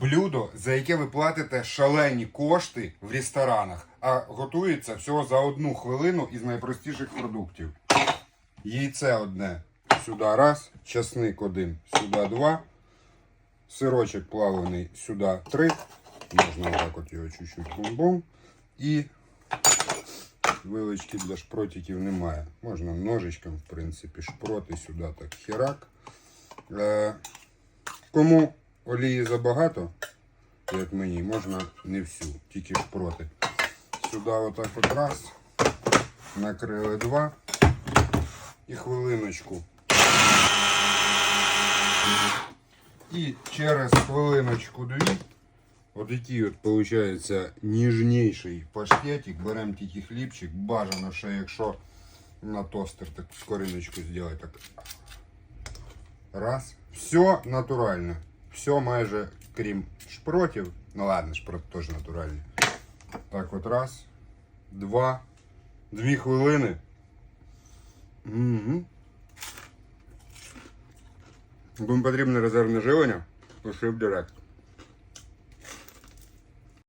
блюдо, за яке ви платите шалені кошти в ресторанах, а готується всього за одну хвилину із найпростіших продуктів. Яйце одне сюди раз, часник один сюди два, сирочок плавлений сюди три. Можна отак от його чуть-чуть бум-бум. І вилочки для шпротиків немає. Можна ножичком, в принципі, шпроти сюди так херак. Е, кому олії забагато, як мені, можна не всю, тільки шпроти. Сюди отак от раз. Накрили два. І хвилиночку. І через хвилиночку-дві От такий от получається ніжніший паштетик. Беремо тільки хлібчик. Бажано ще якщо на тостер так скориночку зробити. Так. Раз. Все натурально. Все майже крім шпротів. Ну ладно, шпрот теж натуральний. Так от раз. Два. Дві хвилини. Угу. Кому потрібне резервне живлення, пиши в директ.